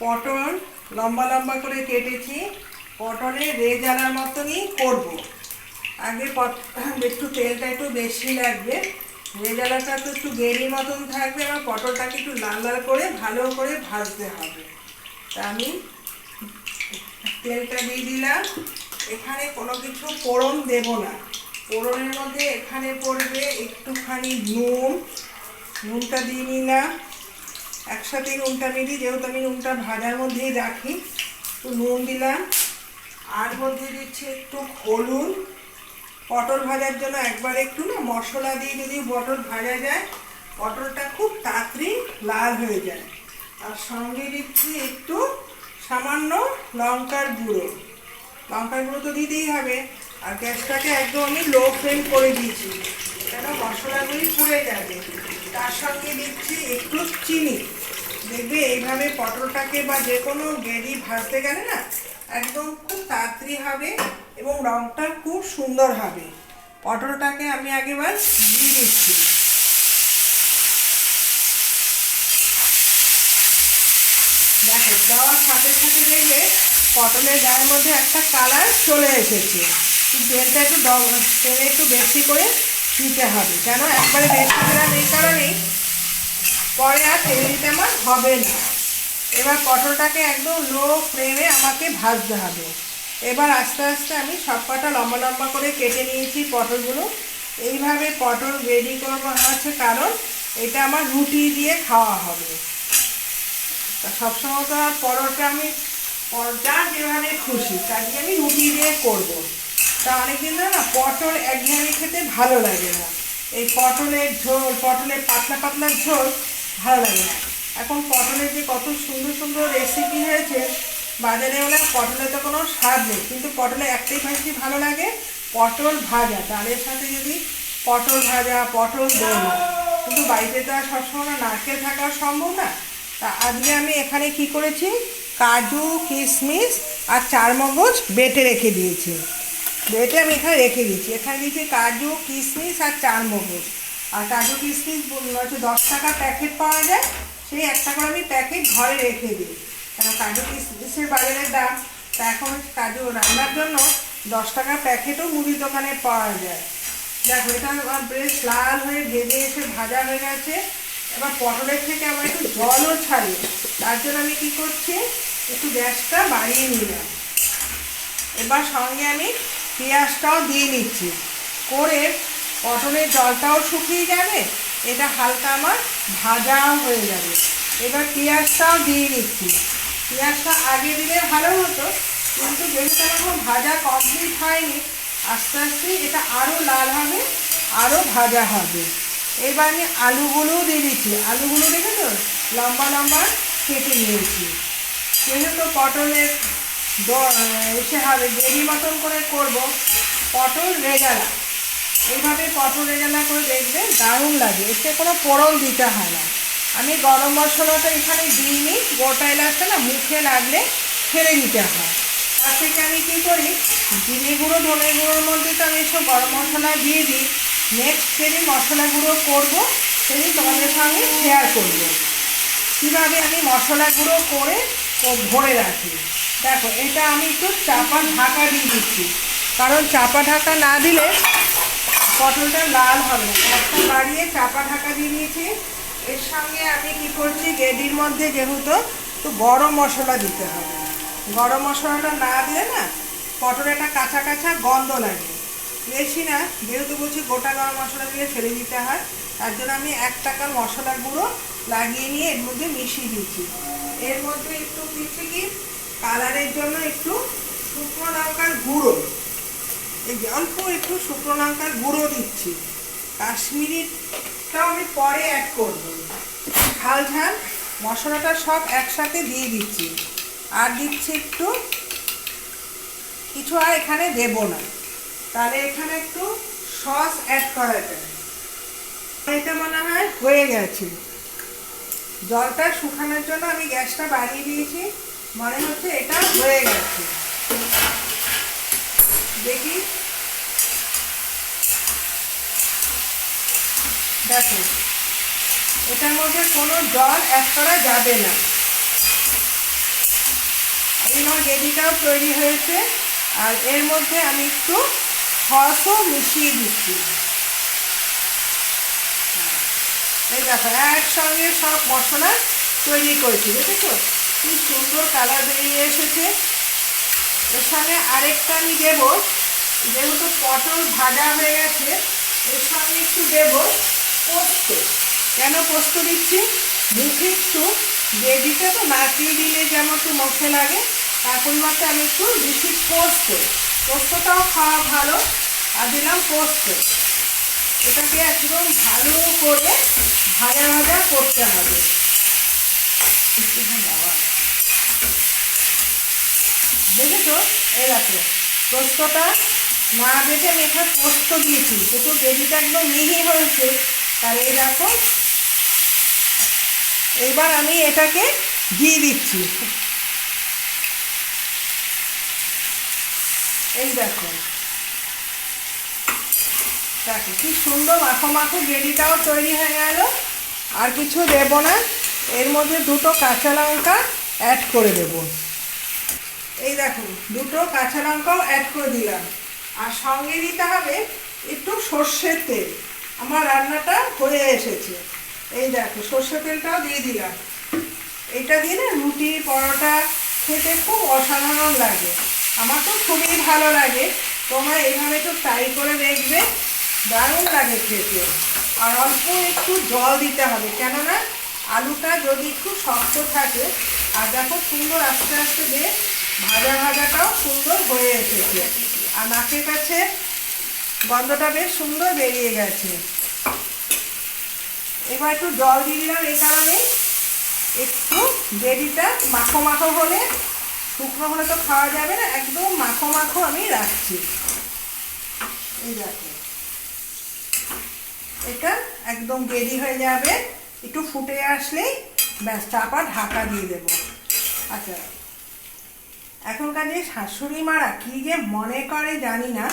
পটল লম্বা লম্বা করে কেটেছি। পটলের রেজালার মতনই করব। আগে একটু তেলটা একটু বেশি লাগবে। রেজালাটা তো একটু গেরির মতন থাকবে আমার পটলটাকে একটু লাল লাল করে ভালো করে ভাজতে হবে। তা আমি তেলটা দিয়ে দিলাম। এখানে কোনো কিছু ফোড়ন দেব না। ফোড়নের মধ্যে এখানে পড়বে একটুখানি নুন। নুনটা দিয়ে নিলাম। একসাথে নুনটা দিই, যেহেতু আমি নুনটা ভাজার মধ্যেই রাখি, একটু নুন দিলাম। আর মধ্যে দিচ্ছি একটু হলুদ। পটল ভাজার জন্য একবার একটু না মশলা দিয়ে যদি পটল ভাজা যায়, পটলটা খুব তাড়াতাড়ি লাল হয়ে যায়। আর সঙ্গে দিচ্ছি একটু সামান্য লঙ্কার গুঁড়ো। লঙ্কার গুঁড়ো তো দিতেই হবে। আর গ্যাসটাকে একদম আমি লো ফ্লেম করে দিয়েছি। কেন মশলাগুলি পুড়ে যাবে। তার সঙ্গে দিচ্ছি একটু চিনি। দেখবে এইভাবে পটলটাকে বা যে কোনো গেরি ভাজতে গেলে না একদম খুব তাড়াতাড়ি হবে এবং রঙটা খুব সুন্দর হবে। পটলটাকে আমি আগেবার দিয়ে দিচ্ছি। দেখো দেওয়ার সাথে সাথে দেখবে পটলের গায়ের মধ্যে একটা কালার চলে এসেছে। তেলটা একটু তেলে একটু বেশি করে দিতে হবে। কেন? একবারে বেশি দিলাম এই কারণেই পরে আর তেল দিতে আমার হবে না। এবার পটলটাকে একদম লো ফ্লেমে আমাকে ভাজতে হবে। এবার আস্তে আস্তে আমি সব কটা লম্বা লম্বা করে কেটে নিয়েছি পটলগুলো। এইভাবে পটল রেডি করব হচ্ছে কারণ এটা আমার রুটি দিয়ে খাওয়া হবে। সবসময় তো আর পরোটা আমি পর- যার যেভাবে খুশি, তাকে আমি রুটি দিয়ে করব। তা অনেকদিন ধরে না পটল একঘেয়েমি খেতে ভালো লাগে না। এই পটলের ঝোল, পটলের পাতলা পাতলা ঝোল ভালো লাগে না। এখন পটলের যে কত সুন্দর সুন্দর রেসিপি হয়েছে, বাজারে হলে পটলে তো কোনো স্বাদ নেই। কিন্তু পটলে একটাই বেশি ভালো লাগে? পটল ভাজা। তার সাথে যদি পটল ভাজা, পটল দোলমা কিন্তু বাড়িতে তো আর সবসময় নারকেল থাকা সম্ভব না। তা আজকে আমি এখানে কি করেছি? কাজু, কিশমিশ আর চারমগজ বেটে রেখে দিয়েছি। বেটে আমি এখানে রেখে দিয়েছি। এখানে দিয়েছি কাজু, কিশমিশ আর চারমগজ আর কাজু কিশমিশ বল- হচ্ছে দশ টাকা প্যাকেট পাওয়া যায়, সেই একটা করে আমি প্যাকেট ঘরে রেখে দিই। কারণ কাজু কিশমিশের বাজারের দাম, তা এখন কাজু রান্নার জন্য দশ টাকা প্যাকেটও মুদির দোকানে পাওয়া যায়। দেখো, এটা আমার বেশ লাল হয়ে ভেজে এসে ভাজা হয়ে গেছে। এবার পটলের থেকে আমার একটু জলও ছাড়ে। তার জন্য আমি কি করছি, একটু গ্যাসটা বাড়িয়ে নিলাম। এবার সঙ্গে আমি পেঁয়াজটাও দিয়ে নিচ্ছি। করে পটলের জলটাও শুকিয়ে যাবে, এটা হালকা আমার ভাজাও হয়ে যাবে। এবার পেঁয়াজটাও দিয়ে নিচ্ছি পেঁয়াজটা আগে দিলে ভালো হতো, কিন্তু যেহেতু এখনও ভাজা কমপ্লিট হয়নি, আস্তে আস্তে এটা আরও লাল হবে আরও ভাজা হবে। এবার আমি আলুগুলোও দিয়ে দিচ্ছি। আলুগুলো দেখেছ? লম্বা লম্বা কেটে নিয়েছি। যেহেতু পটলের এসে হবে গ্রেভি মতন করে করব, পটল রেজালা এইভাবে পটল রেজালা করে দেখবে দারুণ লাগে। এতে কোনো পোড়ন দিতে হয় না। আমি গরম মশলাটা এখানে দিইনি গোটা এলাচটা না মুখে লাগলে ছেড়ে দিতে হয়। তার থেকে আমি কী করি? জিরে গুঁড়ো, ধনে গুঁড়োর মধ্যে তো আমি সব গরম মশলা দিয়ে দিই। নেক্সট যেদিন মশলা গুঁড়ো করব, সেদিন তোমাদের সঙ্গে শেয়ার করব। কীভাবে আমি মশলা গুঁড়ো করে ভরে রাখি? দেখো, এটা আমি একটু চাপা ঢাকা দিয়ে দিচ্ছি। কারণ চাপা ঢাকা না দিলে পটলটা লাল হবে। গ্যাসটা বাড়িয়ে চাপা ঢাকা দিয়ে দিয়েছি। এর সঙ্গে আমি কি করছি, গ্রেভির মধ্যে যেহেতু একটু গরম মশলা দিতে হবে। গরম মশলাটা না দিলে না পটলে একটা কাঁচা কাঁচা গন্ধ লাগে। বেশি না, যেহেতু বলছি গোটা গরম মশলা দিয়ে ফেলে দিতে হয়, তার জন্য আমি এক টাকার মশলা গুঁড়ো লাগিয়ে নিয়ে এর মধ্যে মিশিয়ে দিচ্ছি এর মধ্যে একটু দিচ্ছি কি কালারের জন্য একটু শুকনো লঙ্কার গুঁড়ো। এই অল্প একটু শুকনো লঙ্কার গুঁড়ো দিচ্ছি। কাশ্মীরিটাও আমি পরে অ্যাড করব। ঝাল ঝাল, মশলাটা সব একসাথে দিয়ে দিচ্ছি। আর দিচ্ছি একটু, কিছু আর এখানে দেব না। তাহলে এখানে একটু সস অ্যাড করা যায় এটা মনে হয় হয়ে গেছে। জলটা শুকানোর জন্য আমি গ্যাসটা বাড়িয়ে দিয়েছি। মনে হচ্ছে এটা হয়ে গেছে। দেখি। দেখো, এটার মধ্যে কোনো জল অ্যাড করা যাবে না। আমার গ্রেভিটাও তৈরি হয়েছে, আর এর মধ্যে আমি একটু সসও মিশিয়ে দিচ্ছি। এই দেখো, একসঙ্গে সব মশলা তৈরি করেছি, দেখেছ? কি সুন্দর কালার বেরিয়ে এসেছে। সঙ্গে আরেকটা আমি দেবো। যেহেতু পটল ভাজা হয়ে গেছে এর সঙ্গে একটু দেব পোস্ত। কেন পোস্ত দিচ্ছি? মুখে একটু গ্রেভিটা তো নাচিয়ে দিলে যেমন একটু মুখে লাগে। তার পরিবর্তে আমি একটু বেশি পোস্ত। পোস্তটাও খাওয়া ভালো। আর দিলাম পোস্ত। এটাকে একদম ভালো করে ভাজা ভাজা করতে হবে। দেখেছ? এই দেখো পোস্তটা না দেখে আমি পোস্ত দিয়েছি। কিন্তু গ্রেভিটা একদম মিহি হয়েছে তার এই দেখো, এবার আমি এটাকে দিয়ে দিচ্ছি। এই দেখো দেখো কি সুন্দর মাখো মাখো গ্রেভিটাও তৈরি হয়ে গেল। আর কিছু দেব না, এর মধ্যে দুটো কাঁচা লঙ্কা অ্যাড করে দেব। এই দেখো দুটো কাঁচা লঙ্কাও অ্যাড করে দিলাম। আর সঙ্গে দিতে হবে একটু সর্ষের তেল। আমার রান্নাটা হয়ে এসেছে। এই দেখো, সর্ষের তেলটাও দিয়ে দিলাম। এটা দিয়ে না রুটি, পরোটা খেতে খুব অসাধারণ লাগে। আমার তো খুবই ভালো লাগে। তোমরা এইভাবে একটু ট্রাই করে দেখবে। দারুণ লাগে খেতে। আর অল্প একটু জল দিতে হবে, কেননা আলুটা যদি একটু শক্ত থাকে, আর দেখো সুন্দর আস্তে আস্তে বেশ ভাজা ভাজাটাও সুন্দর হয়ে এসেছে। আর নাকের কাছে গন্ধটা বেশ সুন্দর বেরিয়ে গেছে। এবার একটু জল দিয়ে দিলাম এই কারণে একটু গ্রেভিটা মাখো মাখো হলে, শুকনো হলে তো খাওয়া যাবে না, একদম মাখো মাখো আমি রাখছি। এই দেখো। এটা একদম রেডি হয়ে যাবে। একটু ফুটে আসলেই ব্যাস, চাপা ঢাকা দিয়ে দেব। আচ্ছা। এখনকার যে শাশুড়ি মারা, কী যে মনে করে জানি না।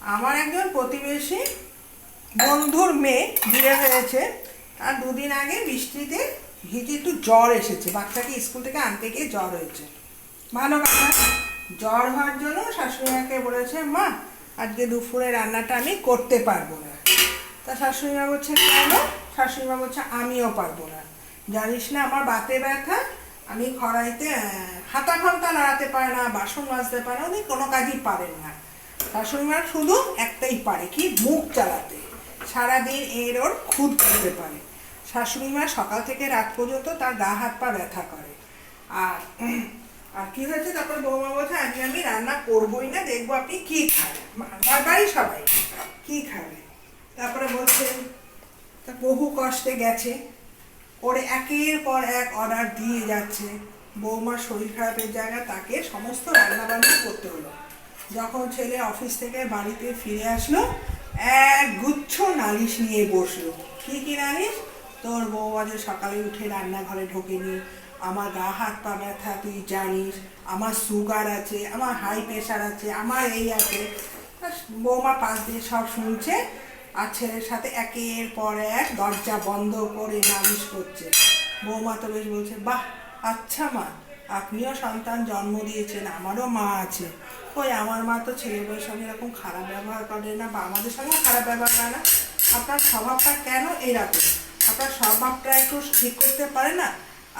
আমার একজন প্রতিবেশী বন্ধুর মেয়ে বিয়ে হয়েছে। তার দুদিন আগে বৃষ্টিতে ভিজে একটু জ্বর এসেছে। বাচ্চাকে স্কুল থেকে আনতে গিয়ে জ্বর হয়েছে। ভালো কথা। জ্বর হওয়ার জন্য শাশুড়িমাকে বলেছে, মা, আজকে দুপুরে রান্নাটা আমি করতে পারব না। তা শাশুড়িমা বলছে, কেন? শাশুড়িমা বলছে, আমিও পারব না। জানিস না, আমার বাতে ব্যথা। আমি খড়াইতে হাতা ঘণ্টা নাড়াতে পারে না, বাসন মাজতে পারে না, উনি কোনো কাজই পারেন না। শাশুড়িমা শুধু একটাই পারে কি, মুখ চালাতে। সারাদিন এর ওর খুদ করতে পারে। শাশুড়িমা সকাল থেকে রাত পর্যন্ত তার গা, হাত, পা ব্যথা করে। আর আর কি হয়েছে তারপর বৌমা বলছে আজকে আমি রান্না করবোই না, দেখব আপনি কি খাবেন বাড়ি সবাই কি খাবে? তারপরে বলছে, তা বহু কষ্টে গেছে। ওর একের পর এক অর্ডার দিয়ে যাচ্ছে। বৌমার শরীর খারাপের জায়গায় তাকে সমস্ত রান্না বান্না করতে হলো। যখন ছেলে অফিস থেকে বাড়িতে ফিরে আসলো এক গুচ্ছ নালিশ নিয়ে বসল। কি কি নালিশ? তোর বউ আজ সকালে উঠে রান্নাঘরে ঢোকেনি। আমার গা হাত পা ব্যথা, তুই জানিস। আমার সুগার আছে, আমার হাই প্রেশার আছে, আমার এই আছে। বৌমা পাশ দিয়ে সব শুনছে আর ছেলের সাথে একের পর এক দরজা বন্ধ করে নালিশ করছে। বৌমা তো বেশ বলছে, বাহ আচ্ছা মা, আপনিও সন্তান জন্ম দিয়েছেন, আমারও মা আছে। ওই আমার মা তো ছেলে বউয়ের সঙ্গে এরকম খারাপ ব্যবহার করে না, বা আমাদের সঙ্গে খারাপ ব্যবহার করে না। আপনার স্বভাবটা কেন এরকম আপনার স্বভাবটা একটু ঠিক করতে পারে না?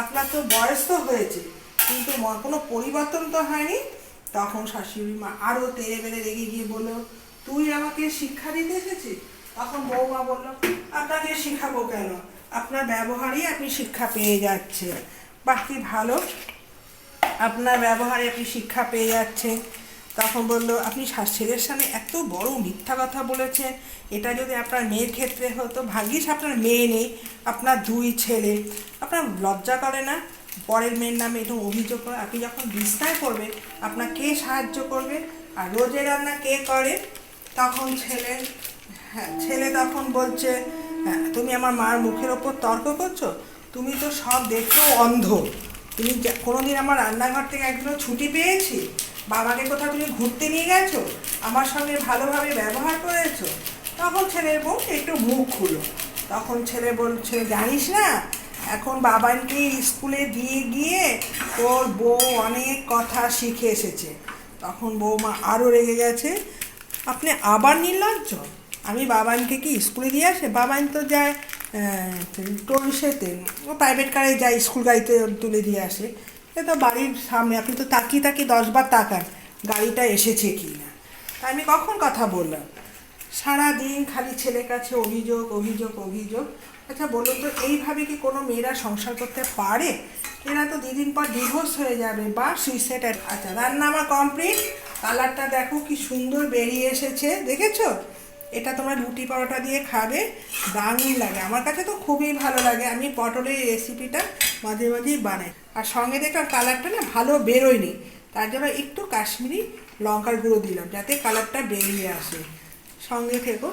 আপনার তো বয়স তো হয়েছে, কিন্তু কোনো পরিবর্তন তো হয়নি? তখন শাশুড়ি মা আরও তেড়ে বেড়ে রেগে গিয়ে বলল, তুই আমাকে শিক্ষা দিতে এসেছিস? তখন বৌমা বলল, আপনাকে শিখাবো কেন? আপনার ব্যবহারই আপনি শিক্ষা পেয়ে যাচ্ছেন। বাকি ভালো। আপনার ব্যবহারে আপনি শিক্ষা পেয়ে যাচ্ছেন তখন বলল, আপনি ছেলের সামনে এত বড় মিথ্যা কথা বলেছেন। এটা যদি আপনার মেয়ের ক্ষেত্রে হতো, ভাগ্যিস আপনার মেয়ে নেই, আপনার দুই ছেলে। আপনার লজ্জা করে না? পরের মেয়ের নামে এরকম অভিযোগ করে, আপনি যখন বিস্তার করবেন, আপনার কে সাহায্য করবে? আর রোজের রান্না কে করে? তখন ছেলে হ্যাঁ ছেলে তখন বলছে হ্যাঁ তুমি আমার মার মুখের ওপর তর্ক করছ? তুমি তো সব দেখেও অন্ধ। তুমি কোনোদিন আমার রান্নাঘর থেকে একদিনও ছুটি পেয়েছি? বাবাকে কোথাও তুমি ঘুরতে নিয়ে গেছো? আমার সঙ্গে ভালোভাবে ব্যবহার করেছ? তখন ছেলের বউ একটু মুখ খুলো। তখন ছেলে বলছে, জানিস না, এখন বাবানকে স্কুলে দিয়ে গিয়ে ওর বউ অনেক কথা শিখে এসেছে। তখন বৌমা আরও রেগে গেছে, আপনি আবার নির্লজ্জ? আমি বাবানকে কি স্কুলে দিয়ে আসে? বাবান তো যায় টলসেতে ও প্রাইভেট কারে যায় স্কুল গাড়িতে তুলে দিয়ে আসে। এ তো বাড়ির সামনে, আপনি তো তাকিয়ে তাকিয়ে দশবার তাকান, গাড়িটা এসেছে কি না? তা আমি কখন কথা বললাম? সারা দিন খালি ছেলের কাছে অভিযোগ অভিযোগ অভিযোগ। আচ্ছা বলুন তো, এইভাবে কি কোনো মেয়েরা সংসার করতে পারে? এরা তো দুদিন পর ডিভোর্স হয়ে যাবে বা সুইসাইড আচ্ছা রান্না আমার কমপ্লিট কালারটা দেখো, কি সুন্দর বেরিয়ে এসেছে। দেখেছ? এটা তোমরা রুটি পরোটা দিয়ে খাবে, দারুণ লাগে। আমার কাছে তো খুবই ভালো লাগে, আমি পটলের রেসিপিটা মাঝে মাঝেই বানাই। আর সঙ্গে দেখলাম কালারটা না ভালো বেরোয়নি, তার জন্য একটু কাশ্মীরি লঙ্কার গুঁড়ো দিলাম, যাতে কালারটা বেরিয়ে আসে। সঙ্গে থেকো।